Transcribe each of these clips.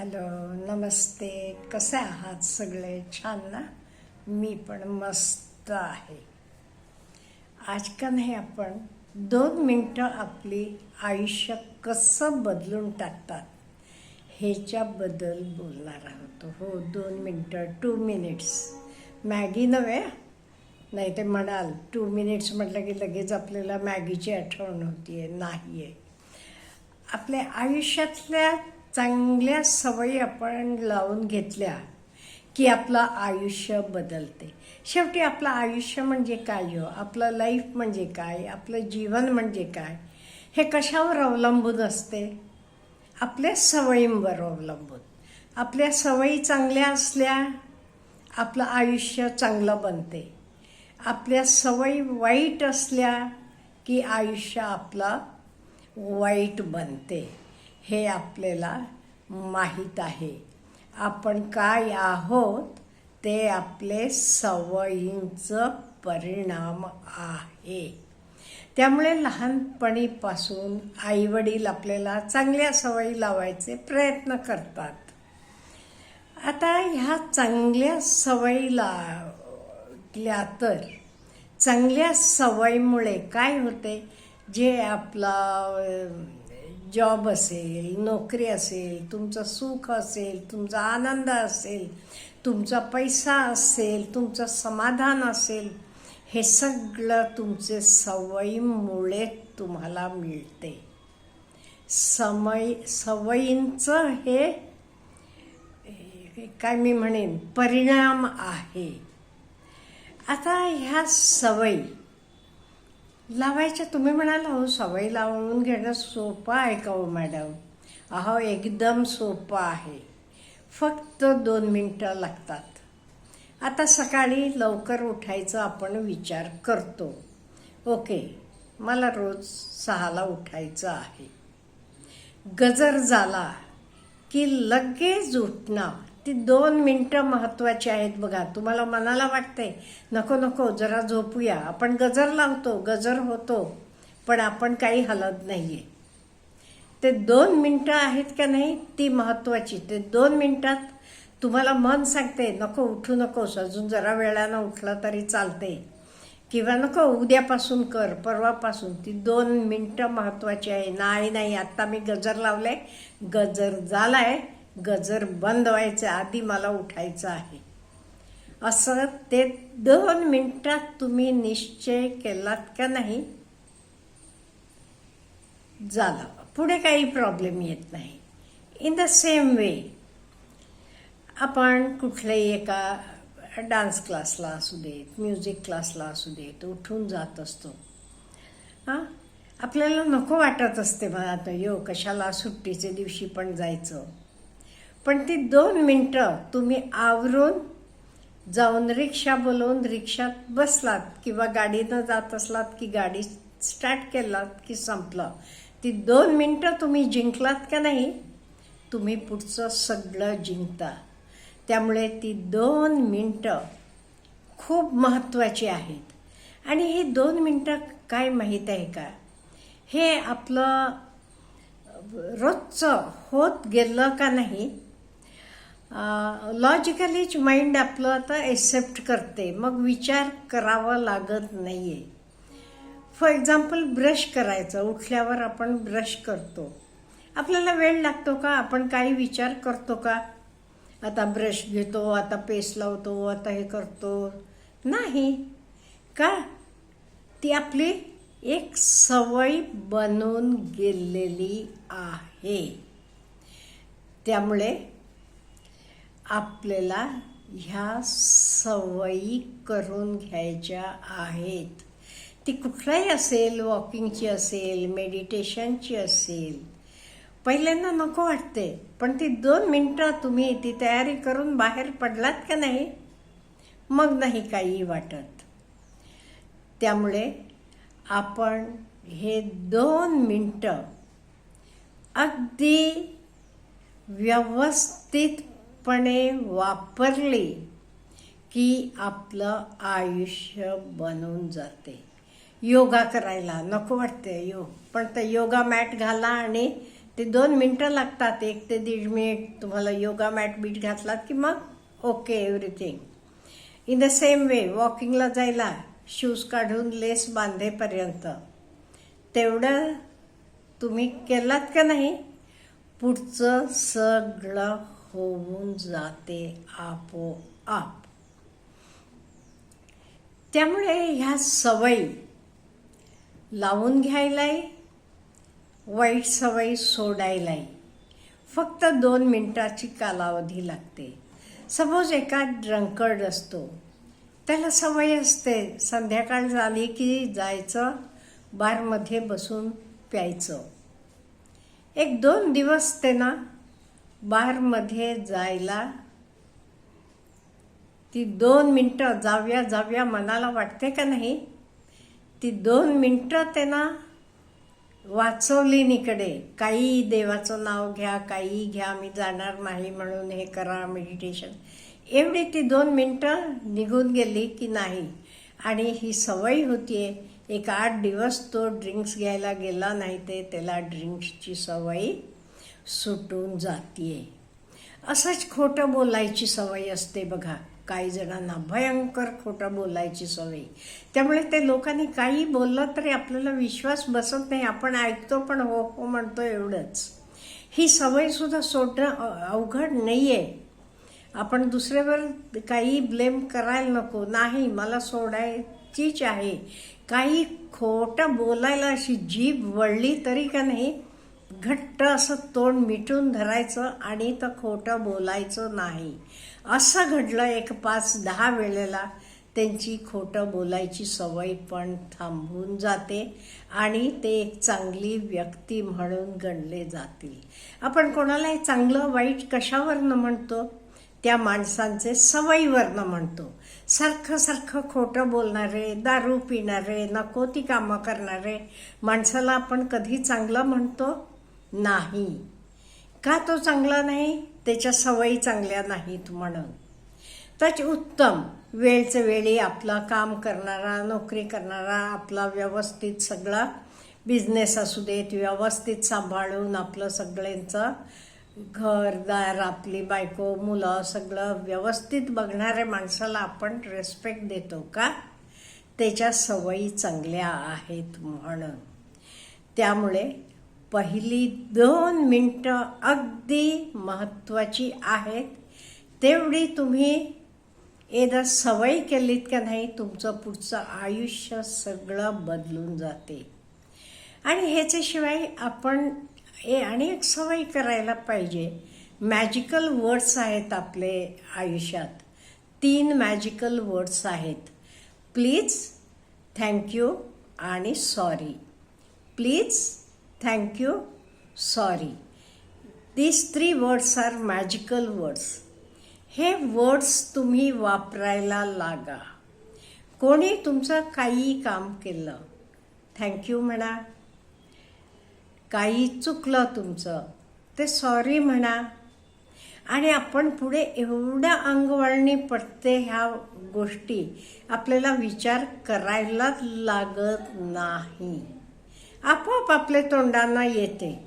Hello नमस्ते. कसे आहात सगळे? छान ना? मी पण मस्त आहे. आज का नाही आपण दोन मिनटं आपली आयुष्य कसं बदलून टाकतात ह्याच्याबद्दल बोलणार आहोत. हो दोन मिनटं टू मिनिट्स मॅगी नव्हे? नाही ते म्हणाल टू मिनिट्स म्हटलं की लगेच आपल्याला मॅगीची आठवण होती आहे नाही आहे आपल्या आयुष्यातल्या चांगल्या सवयी आपण लावून घेतल्या की आपलं आयुष्य बदलते. शेवटी आपलं आयुष्य म्हणजे काय हो? आपलं लाईफ म्हणजे काय? आपलं जीवन म्हणजे काय? हे कशावर अवलंबून असते? आपल्या सवयींवर अवलंबून. आपल्या सवयी चांगल्या असल्या आपलं आयुष्य चांगलं बनते. आपल्या सवयी वाईट असल्या की आयुष्य आपलं वाईट बनते. हे आपल्याला माहीत आहे. आपण काय आहोत? ते आपले सवयींचं परिणाम आहे. त्यामुळे लहानपणीपासून आईवडील आपल्याला चांगल्या सवयी लावायचे प्रयत्न करतात. आता ह्या चांगल्या सवयी लावल्या तर चांगल्या सवयीमुळे काय होते? जे आपला जॉब असेल नोकरी असेल तुमचं सुख असेल तुमचा आनंद असेल तुमचा पैसा असेल तुमचं समाधान असेल हे सगळं तुमचे सवयीमुळे तुम्हाला मिळते. समय सवयींचं हे काय मी म्हणेन परिणाम आहे. आता ह्या सवयी लावायच्या तुम्ही म्हणाल हो सवय लावून घेणं सोपं आहे का हो मॅडम? अहो एकदम सोपं आहे. फक्त दोन मिनटं लागतात. आता सकाळी लवकर उठायचा आपण विचार करतो. ओके मला रोज सहाला उठायचं आहे. गजर झाला की लगेच उठणार. ती दोन मिनटं महत्त्वाची आहेत बघा. तुम्हाला मनाला वाटते नको नको जरा झोपूया. आपण गजर लावतो गजर होतो पण आपण काही हलत नाही आहे ते दोन मिनटं आहेत का नाही ती महत्त्वाची ते दोन मिनटात तुम्हाला मन सांगते नको उठू नकोस. अजून जरा वेळानं उठलं तरी चालते किंवा नको उद्यापासून कर परवापासून. ती दोन मिनटं महत्त्वाची आहे. नाही नाही आत्ता मी गजर लावले गजर झालाय. गजर बंद व्हायच्या आधी मला उठायचं आहे. असं ते दोन मिनटात तुम्ही निश्चय केलात का नाही? झालं. पुढे काही प्रॉब्लेम येत नाही. इन द सेम वे आपण कुठल्याही एका डान्स क्लासला असू देत म्युझिक क्लासला असू देत उठून जात असतो. हां? आपल्याला नको वाटत असते मला आता यो कशाला सुट्टीच्या दिवशी पण जायचं? पण ती दोन मिनटं तुम्ही आवरून जाऊन रिक्षा बोलवून रिक्षात बसलात किंवा गाडीनं जात असलात की गाडी स्टार्ट केलात की संपलं ती दोन मिनटं तुम्ही जिंकलात का नाही तुम्ही पुढचं सगळं जिंकता. त्यामुळे ती दोन मिनटं खूप महत्त्वाची आहेत. आणि ही दोन मिनटं काय माहीत आहे का? हे आपलं रोजचं होत गेलं का नाही लॉजिकलीच माइंड आपलं आता एक्सेप्ट करते. मग विचार करावा लागत नाही आहे फॉर एक्झाम्पल ब्रश करायचं. उठल्यावर आपण ब्रश करतो. आपल्याला वेळ लागतो का? आपण काही विचार करतो का? आता ब्रश घेतो आता पेस्ट लावतो आता हे करतो. नाही. का? ती आपली एक सवय बनून गेलेली आहे. त्यामुळे आपल्याला ह्या सवयी करून घ्यायच्या आहेत. ती कुठलाही असेल वॉकिंगची असेल मेडिटेशनची असेल पहिल्यांदा नको वाटते पण ती दोन मिनटं तुम्ही ती तयारी करून बाहेर पडलात का नाही? मग नाही काही वाटत. त्यामुळे आपण हे दोन मिनटं अगदी व्यवस्थित व्यवस्थितपणे वापरली की आपलं आयुष्य बनून जाते. योगा करायला नको वाटते योग पण ते योगा मॅट घाला आणि ते दोन मिनटं लागतात एक ते दीड मिनिट तुम्हाला योगा मॅट बीट घातलात की मग okay everything in the same way वॉकिंगला जायला शूज काढून लेस बांधेपर्यंत. तेवढं तुम्ही केलात का नाही? पुढचं सगळं होऊन जाते आपोआप. त्यामुळे ह्या सवयी लावून घ्यायलाही वाईट सवयी सोडायलाही फक्त दोन मिनटाची कालावधी लागते. सपोज एका ड्रंकर्ड असतो त्याला सवय असते संध्याकाळ झाली की जायचं बारमध्ये बसून प्यायचं. एक दोन दिवस त्यांना बारमध्ये जायला ती दोन मिनटं जाऊया जाऊया मनाला वाटते का नाही? ती दोन मिनटं त्यांना वाचवली निकडे काही देवाचं नाव घ्या काही घ्या मी जाणार नाही म्हणून हे करा मेडिटेशन एवढी ती दोन मिनटं निघून गेली की नाही. आणि ही सवय होतीये एक आठ दिवस तो ड्रिंक्स घ्यायला गेला नाही ते त्याला ड्रिंक्सची सवय सुटून जातीये. असंच खोटं बोलायची सवय असते बघा. काही जणांना भयंकर खोटं बोलायची सवय. त्यामुळे ते लोकांनी काही बोललं तरी आपल्याला विश्वास बसत नाही. आपण ऐकतो पण हो हो म्हणतो एवढंच. ही सवयसुद्धा सोडणं अवघड नाही आहे आपण दुसऱ्यावर काही ब्लेम करायला नको. नाही मला सोडायचीच आहे. काही खोटं बोलायला अशी जीभ वळली तरी का नाही? घट्ट असं तोंड मिटून धरायचं आणि तर खोटं बोलायचं नाही. असं घडलं एक पाच दहा वेळेला त्यांची खोटं बोलायची सवय पण थांबून जाते आणि ते एक चांगली व्यक्ती म्हणून गणले जातील. आपण कोणालाही चांगलं वाईट कशावरनं म्हणतो? त्या माणसांचे सवयीवरनं म्हणतो. सारखं सारखं खोटं बोलणारे दारू पिणारे नको ती कामं करणारे माणसाला आपण कधी चांगलं म्हणतो? नाही. का तो चांगला नाही? त्याच्या सवयी चांगल्या नाहीत म्हणून. तर उत्तम. वेळचं वेळी आपला काम करणारा नोकरी करणारा आपला व्यवस्थित सगळा बिझनेस असू देत व्यवस्थित सांभाळून आपलं सगळ्यांचं घरदार आपली बायको मुलं सगळं व्यवस्थित बघणाऱ्या माणसाला आपण रेस्पेक्ट देतो का? त्याच्या सवयी चांगल्या आहेत म्हणून. त्यामुळे पहिली दोन मिनटं अगदी महत्त्वाची आहेत. तेवढी तुम्ही एकदा सवय केलीत का नाही तुमचं पुढचं आयुष्य सगळं बदलून जाते. आणि ह्याच्याशिवाय आपण हे आणि एक सवय करायला पाहिजे. मॅजिकल वर्ड्स आहेत आपले आयुष्यात. तीन मॅजिकल वर्ड्स आहेत. प्लीज थँक्यू आणि sorry please thank you sorry these three words are magical words हे वर्ड्स तुम्ही वापरायला लागा. कोणी तुमचं काही काम केलं? थँक्यू म्हणा. काही चुकलं तुमचं? ते सॉरी म्हणा. आणि आपण पुढे एवढ्या अंगवळणी पडते ह्या गोष्टी आपल्याला विचार करायलाच लागत नाही. आपोआप आपल्या तोंडांना येते.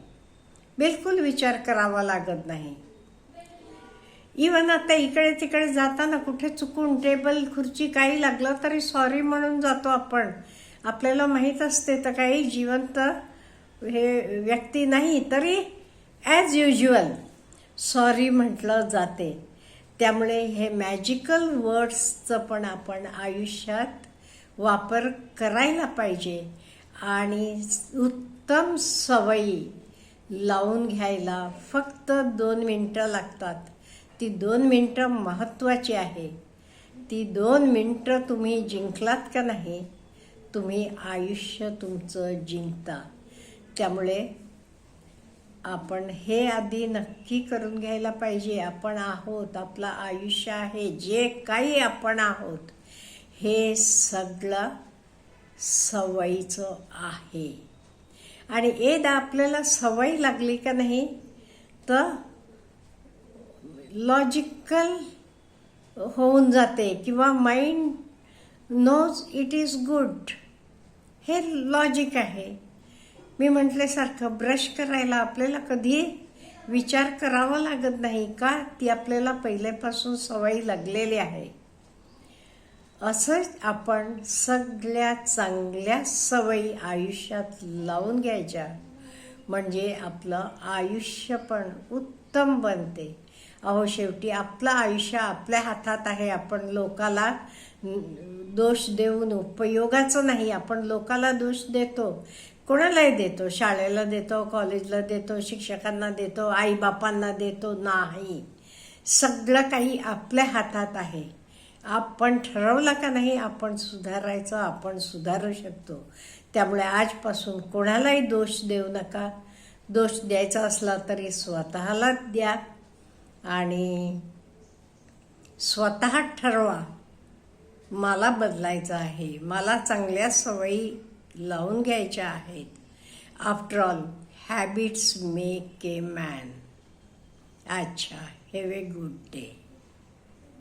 बिलकुल विचार करावा लागत नाही. इवन आता इकडे तिकडे जाताना कुठे चुकून टेबल खुर्ची काही लागलं तरी सॉरी म्हणून जातो आपण. आपल्याला माहीत असते तर काही जिवंत हे व्यक्ती नाही तरी ॲज युज्युअल सॉरी म्हटलं जाते. त्यामुळे हे मॅजिकल वर्ड्सचं पण आपण आयुष्यात वापर करायला पाहिजे. आणि उत्तम सवयी लावून घ्यायला फक्त दोन मिनटं लागतात. ती दोन मिनटं महत्त्वाची आहे. ती दोन मिनटं तुम्ही जिंकलात का नाही तुम्ही आयुष्य तुमचं जिंकता. त्यामुळे आपण हे आधी नक्की करून घ्यायला पाहिजे. आपण आहोत आपलं आयुष्य आहे जे काही आपण आहोत हे सगळं सवयीचं आहे. आणि एकदा आपल्याला सवय लागली का नाही तर लॉजिकल होऊन जाते किंवा mind knows it is good हे लॉजिक आहे. मी म्हटल्यासारखं ब्रश करायला आपल्याला कधी विचार करावा लागत नाही का? ती आपल्याला पहिल्यापासून सवय लागलेली आहे. असंच आपण सगळ्या चांगल्या सवयी आयुष्यात लावून घ्यायच्या. म्हणजे आपलं आयुष्य पण उत्तम बनते. अहो शेवटी आपलं आयुष्य आपल्या हातात आहे. आपण लोकाला दोष देऊन उपयोगाचं नाही. आपण लोकाला दोष देतो. कोणालाही देतो. शाळेला देतो कॉलेजला देतो शिक्षकांना देतो आईबापांना देतो. नाही. सगळं काही आपल्या हातात आहे. आपण ठरवलं का नाही आपण सुधारायचं आपण सुधारू शकतो. त्यामुळे आजपासून कोणालाही दोष देऊ नका. दोष द्यायचा असला तरी स्वतःलाच द्या आणि स्वतः ठरवा मला बदलायचं आहे मला चांगल्या सवयी लावून घ्यायच्या आहेत. After all habits make a man अच्छा हॅव ए गुड डे